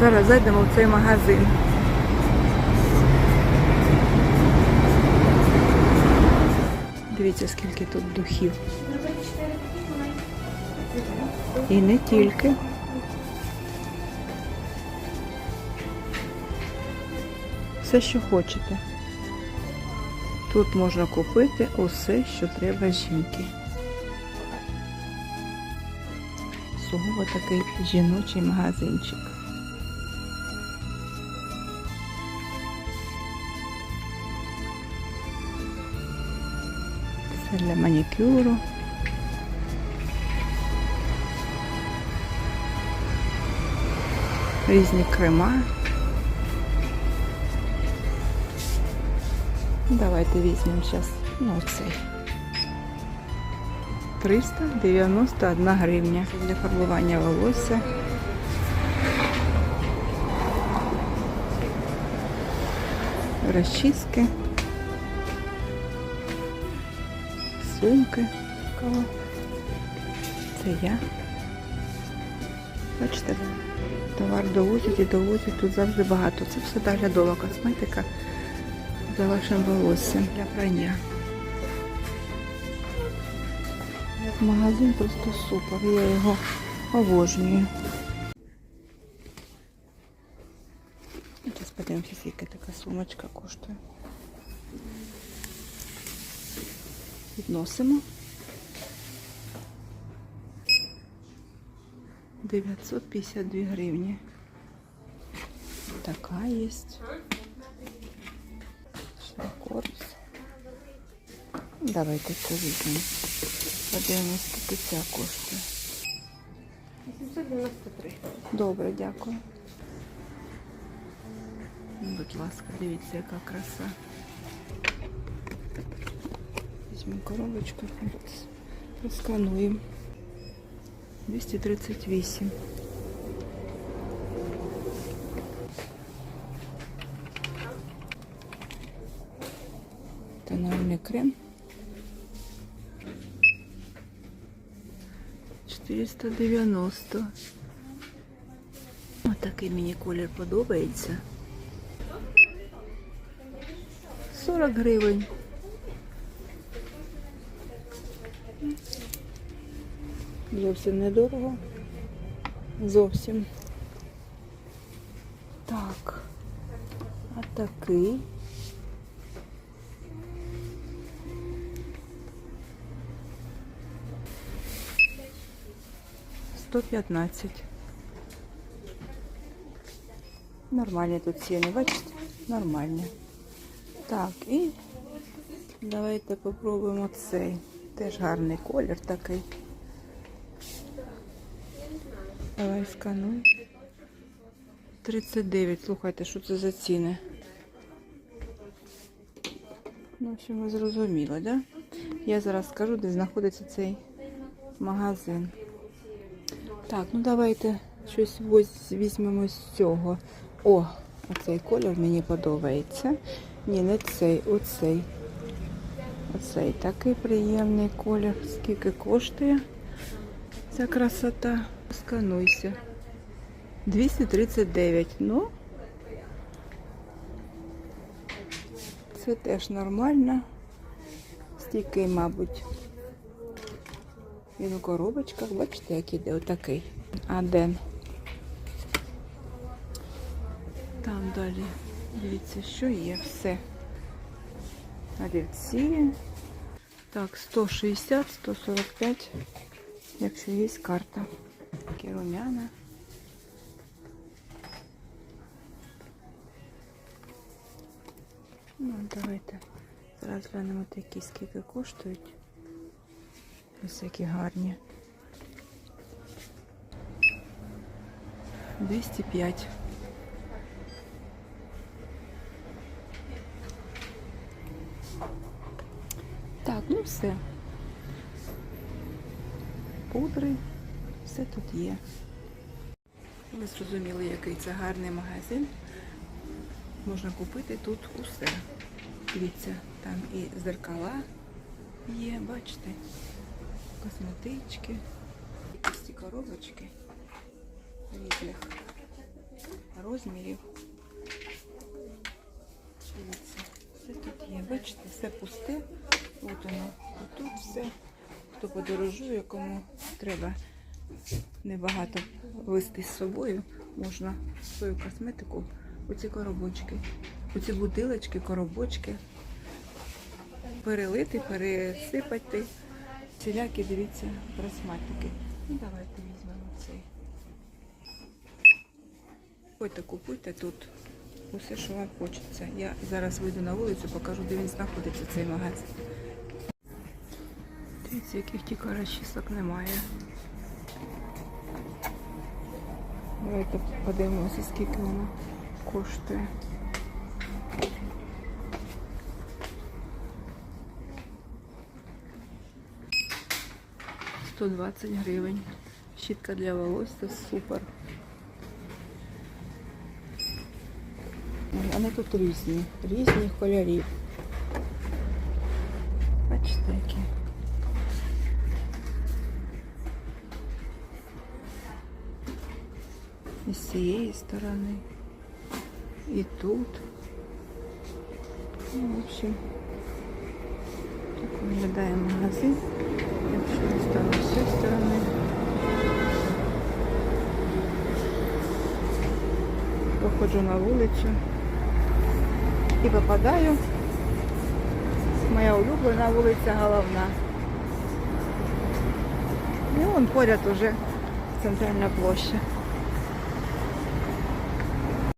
Зараз зайдемо в цей магазин. Дивіться, скільки тут духів. І не тільки. Все, що хочете. Тут можна купити усе, що треба жінки. Сугубо такий жіночий магазинчик. Це для манікюру. Різні крема. Давайте візьмемо зараз ну, цей. 391 гривня для фарбування волосся. Розчіски. Сумки. Це я. Бачите, товар довозять і довозять. Тут завжди багато. Це все доглядова косметика за вашим волоссям для прання. Магазин просто супер. Я його обожнюю. Зараз подивимося, скільки така сумочка коштує. Відносимо. 952 гривні. Така є. Шнекорс. Давайте це візьмемо. Подивимось, скільки ця коштує. 893. Добре, дякую. Будь ласка, дивіться, яка краса. Візьмемо коробочку, проскануємо. 238. Тональний крем. 490. Ось такий мені колір подобається. 40 гривень. Зовсім недорого. Зовсім. Так. А такий. Сто п'ятнадцять. Нормальні тут ціни, бачите? Нормальні. Так, і давайте попробуємо цей. Теж гарний колір такий. Давай скануй. 39. Слухайте, що це за ціни? Ну, в общем, ви зрозуміли, да? Я зараз скажу, де знаходиться цей магазин. Так, ну давайте щось візьмемо з цього. О, оцей колір мені подобається. Ні, не цей, оцей. Оцей такий приємний колір. Скільки коштує ця красота? Скануйся. 239. Ну, це теж нормально. Стільки, мабуть. Він у коробочках, бачите, як іде отакий. Аден. Там далі, дивіться, що є, все. Олівці. Так, 160, 145, якщо є карта. Такі румяна. Ну, давайте зараз глянемо такі, скільки коштують. Ось які гарні. 205. Так, ну все. Пудри, все тут є. Ви зрозуміли, який це гарний магазин. Можна купити тут усе. Дивіться, там і зеркала є, бачите, косметички, якісь ці коробочки різних розмірів. Дивіться, все тут є. Бачите, все пусте. От воно. Тут все. Хто подорожує, кому треба небагато вести з собою, можна свою косметику у ці коробочки, у ці бутилочки, коробочки перелити, пересипати. Всілякі, дивіться, просматики. Ну, давайте візьмемо цей. Ходьте, купуйте тут усе, що вам хочеться. Я зараз вийду на вулицю, покажу, де він знаходиться, цей магазин. Дивіться, яких тільки розчісок немає. Давайте подивимося, скільки воно коштує. Сто двадцять гривень. Щітка для волос, це супер. Вони тут різні, різні кольорів. Бачите, які. І з цієї сторони, і тут. Ну, в общем, так виглядає магазин. Якщо стало з цієї сторони. Виходжу на вулицю і попадаю. Моя улюблена вулиця головна. І вон поряд уже центральна площа.